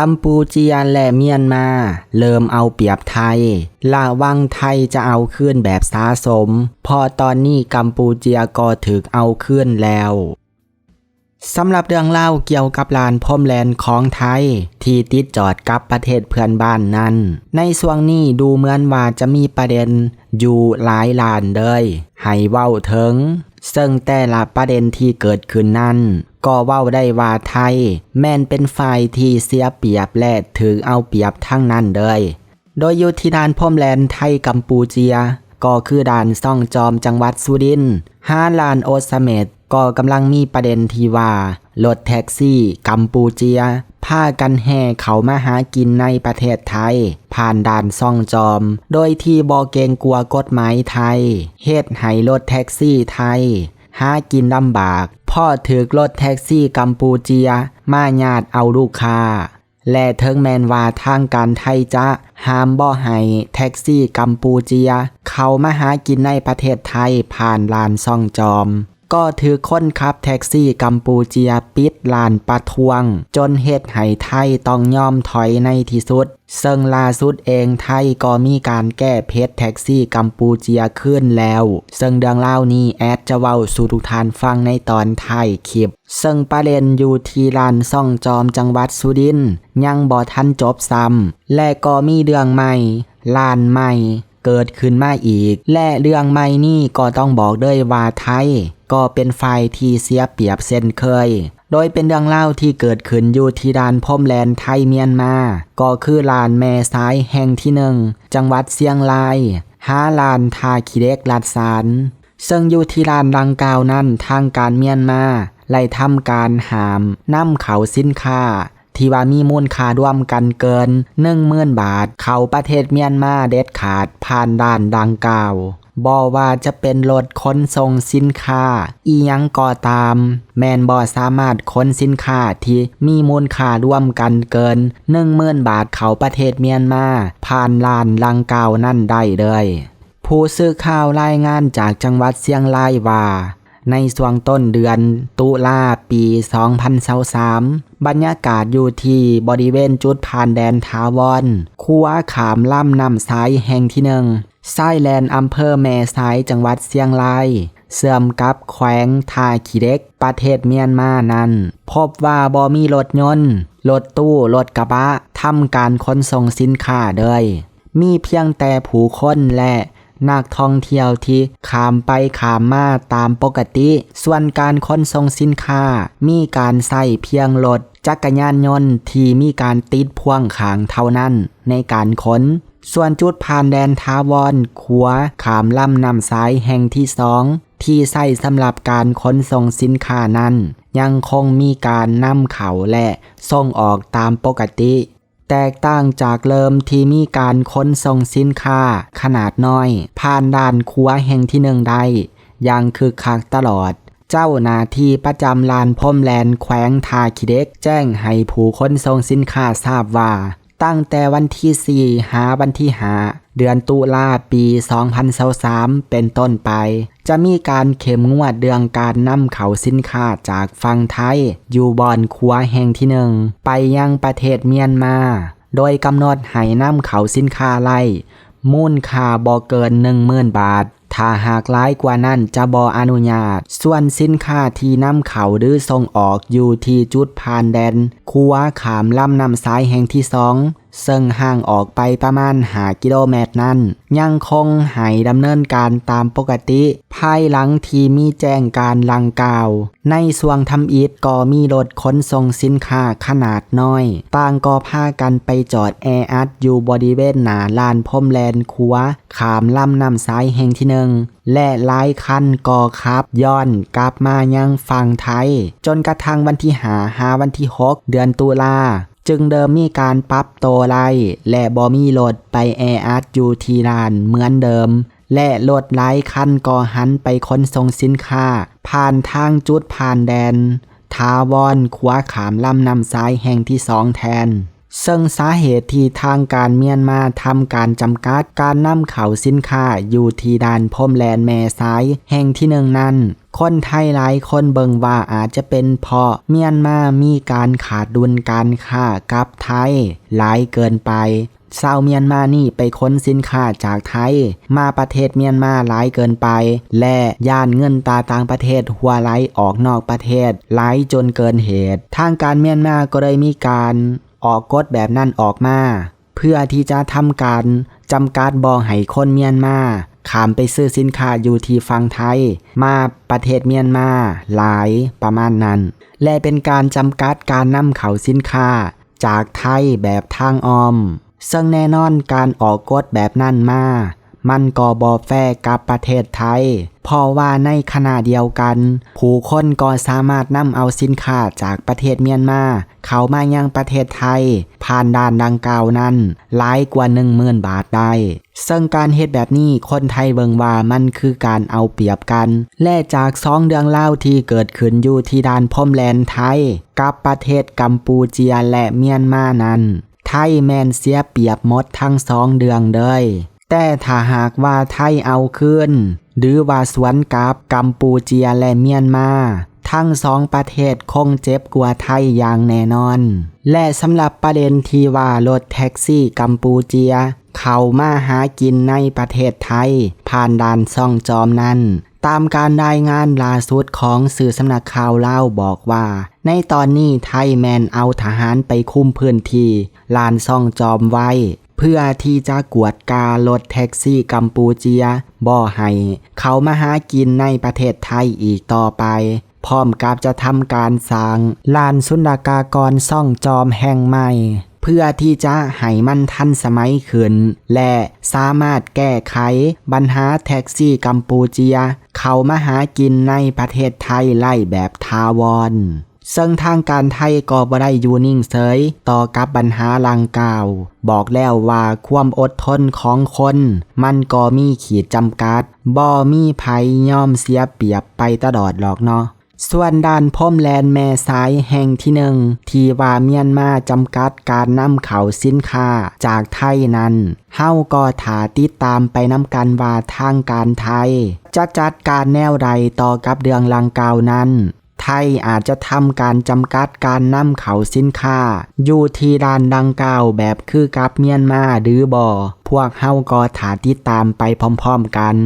กัมพูเจียและเมียนมา เริ่มเอาเปรียบไทยละวังไทยจะเอาคืนแบบสาสม พอตอนนี้กัมพูเจียก็ถึกเอาคืนแล้วสำหรับเรื่องเล่าเกี่ยวกับลานพรมแลนของไทย ที่ติดจอดกับประเทศเพื่อนบ้านนั้น ในช่วงนี้ดูเหมือนว่าจะมีประเด็นอยู่หลายลานเลย ให้เว้าถึง ซึ่งแต่ละประเด็นที่เกิดขึ้นนั้น ก็เว้าได้ว่าไทย แม่นเป็นฝ่ายที่เสียเปรียบและถือเอาเปรียบทั้งนั้นเลย โดยอยู่ที่ด่านพรมแลนไทยกัมพูเจีย ก็คือด่านซ่องจอมจังหวัดสุรินทร์ห้าลานโอสเมดก็กำลังมีประเด็นที่ว่ารถแท็กซี่กัมพูเจียพากันแห่เขามาหากินในประเทศไทย ผ่านด่านซ่องจอม โดยที่บอเกงกลัวกฎหมายไทยเหตุให้รถแท็กซี่ไทย หากินลำบาก พ่อถือรถแท็กซี่กัมพูเจีย มาญาติเอาลูกค้า และเทิงแมนว่าทางการไทยจะห้ามบ่ให้แท็กซี่กัมพูเจีย เขามาหากินในประเทศไทยผ่านลานซ่องจอม ก็ถือคนขับแท็กซี่กัมพูเจียปิดลานประท้วง จนเหตุให้ไทยต้องยอมถอยในที่สุด ซึ่งล่าสุดเองไทยก็มีการแก้เพจแท็กซี่กัมพูเจียขึ้นแล้ว ซึ่งเรื่องเล่านี้แอดจะเว้าสู่ทุกทานฟังในตอนไทยคลิป ซึ่งประเด็นอยู่ที่ลานซ่องจอมจังหวัดสุรินยังบ่ทันจบซ้ำและก็มีเรื่องใหม่ลานใหม่ เกิดขึ้นมาอีก และเรื่องใหม่นี่ก็ต้องบอกด้วยว่าไทย ก็เป็นฝ่ายที่เสียเปรียบเส้นเคย โดยเป็นเรื่องเล่าที่เกิดขึ้นอยู่ที่ด่านพรมแลนไทยเมียนมา ก็คือลานแม่ซ้ายแห่งที่หนึ่งจังหวัดเชียงรายหาลานทาคิเล็กลาดสารซึ่งอยู่ที่ลานดังกล่าวนั้นทางการเมียนมาไล่ทำการหามนำเขาสินค้า ที่ว่ามีมูลค่าร่วมกันเกิน1 0,000บาท เข้าประเทศเมียนมาเด็ดขาดผ่านด่านดังกล่าวบอว่าจะเป็นรถขนส่งสินค้า อียังก่อตาม แมนบอสามารถขนสินค้าที่มีมูลค่าร่วมกันเกิน1 0,000บาทเขาประเทศเมียนมาผ่านลานลังกาวนั่นได้เลย ผู้สื่อข่าวรายงานจากจังหวัดเชียงรายว่า ในช่วงต้นเดือน ตุลาปี 2023บรรยากาศอยู่ที่บริเวณจุดผ่านแดนทาวอนคัวขามล่ำนำซ้ายแห่งที่หนึ่งไส้แลนอำเภอแม่สายจังหวัดเชียงรายเสื่อมกับแขวงทาขีเด็ก ประเทศเมียนมานั้น พบว่าบ่มีรถยนต์ รถตู้ รถกระบะทำการขนส่งสินค้าเลย มีเพียงแต่ผู้คนและ นักท่องเที่ยวที่ขามไปขามมาตามปกติ ส่วนการขนส่งสินค้า มีการใส่เพียงรถจักรยานยนต์ที่มีการติดพ่วงขางเท่านั้น ในการขนส่วนจุดผ่านแดนทาวอนขัวขามล่ำนำซ้ายแห่งที่สองที่ใส่สำหรับการขนส่งสินค้านั้น ยังคงมีการนำเขาและส่งออกตามปกติ แตกต่างจากเริ่มที่มีการค้นส่งสินค้าขนาดน้อย ผ่านด่านคัวแห่งที่หนึ่งได้ยังคือคักตลอด เจ้าหน้าที่ประจำลานพมแลนแขวงทาคิเด็ก แจ้งให้ผู้ค้นส่งสินค้าทราบว่า ตั้งแต่วันที่ 4 หาวันที่หา เดือนตุลาปี 2023เป็นต้นไป จะมีการเข็มงวดเดืองการนำเขาสินค้าจากฝั่งไทย อยู่บอนคัวแห่งที่หนึ่งไปยังประเทศเมียนมา โดยกำหนดให้นำเขาสินค้าไล่มูลค่าบ่เกิน10,000บาท ถ้าหากร้ายกว่านั้นจะบออนุญาต ส่วนสินค้าที่นำเขาหรือส่งออกอยู่ที่จุดผ่านแดนคัวขามลำนำซ้ายแห่งที่สอง ซึ่งห่างออกไปประมาณหากิโลเมตรนั้น ยังคงให้ดำเนินการตามปกติ ภายหลังที่มีแจ้งการลังกล่าว ในส่วงทำอิฐก็มีรถขนส่งสินค้าขนาดน้อย ต่างก็พากันไปจอดแออัดอยู่บริเวณหนาลานพรมแลนคัวขามลำนำซ้ายแห่งที่หนึ่งและหลายคันก็ขับย้อนกลับมายังฝั่งไทย จนกระทั่งวันที่หาหาวันที่ 6 เดือนตุลา จึงเดิมมีการปรับโตวไล่และบอมีรถไปแออัดอยู่ที่ลานเหมือนเดิม และรถหลายคันกอหันไปขนส่งสินค้า ผ่านทางจุดผ่านแดนทาวอนขวาขามลำนำซ้ายแห่งที่สองแทน ซึ่งสาเหตุที่ทางการเมียนมาทำการจำกัดการนำเข้าสินค้าอยู่ที่ด่านพรมแลนแม่ซ้ายแห่งที่หนึ่งนั้นคนไทยหลายคนเบิงว่าอาจจะเป็นเพราะเมียนมามีการขาดดุลการค้ากับไทย หลายเกินไปชาวเมียนมานี่ไปค้นสินค้าจากไทย มาประเทศเมียนมาหลายเกินไป และย่านเงินตาต่างประเทศหัวไหลออกนอกประเทศไหลจนเกินเหตุ ทางการเมียนมาก็เลยมีการ ออกกฎแบบนั้นออกมา เพื่อที่จะทำการจำกัดบอให้คนเมียนมาขามไปซื้อสินค้าอยู่ที่ฝั่งไทย มาประเทศเมียนมาหลายประมาณนั้น และเป็นการจำกัดการนำเข้าสินค้า จากไทยแบบทางอ้อม ซึ่งแน่นอนการออกกฎแบบนั้นมา มันก็บอแฟกับประเทศไทย เพราะว่าในขณะเดียวกัน ผู้คนก็สามารถนำเอาสินค้าจากประเทศเมียนมา เข้ามายังประเทศไทย ผ่านด่านดังกล่าวนั้นหลายกว่า1 0,000บาทได้ ซึ่งการเฮ็ดแบบนี้คนไทยเบิงว่ามันคือการเอาเปรียบกัน และจากสองเรื่องเล่าที่เกิดขึ้นอยู่ที่ด่านพรมแลนไทย กับประเทศกัมพูเจียและเมียนมานั้นไทยแมนเสียเปรียบหมดทั้งสองเดืองเลย แต่ถ้าหากว่าไทยเอาขึ้น หรือว่าสวนกับกัมพูเจียและเมียนมา ทั้งสองประเทศคงเจ็บกว่าไทยอย่างแน่นอน และสำหรับประเด็นที่ว่ารถแท็กซี่กัมพูเจีย เข้ามาหากินในประเทศไทย ผ่านด่านซ่องจอมนั้นตามการรายงานล่าสุดของสื่อสำนักข่าวเล่าบอกว่า ในตอนนี้ไทยแมนเอาทหารไปคุมพื้นที่ลานซ่องจอมไว้ เพื่อที่จะกวดการถแท็กซี่กัมพูเจียบ่ให้เขามาหากินในประเทศไทยอีกต่อไป พร้อมกับจะทำการสร้างลานสุนดากากรซ่องจอมแห่งใหม่เพื่อที่จะให้มันทันสมัยขึ้น และสามารถแก้ไขปัญหาแท็กซี่กัมพูเจีย เขามาหากินในประเทศไทยไล่แบบทาวร ซึ่งทางการไทยก็บ่ได้อยู่นิ่งเฉยต่อกับปัญหาลังกล่าว บอกแล้วว่าความอดทนของคน มันก็มีขีดจำกัดบ่มีภัยย่อมเสียเปรียบไปตลอดหรอกเนาะส่วนด้านพรมแลนแม่สายแห่งที่หนึ่งที่ว่าเมียนมาจำกัดการนำเขาสินค้าจากไทยนั้นเฮาก็ถาติดตามไปน้ำกันว่าทางการไทย จะจัดการแนวใดต่อกับเดืองลังกล่าวนั้น ไทยอาจจะทำการจำกัดการนำเขาสินค้า อยู่ที่ด้านดังกล่าวแบบคือกับเมียนมาหรือบ่พวกเฮาก็ถาติดตามไปพร้อมๆกัน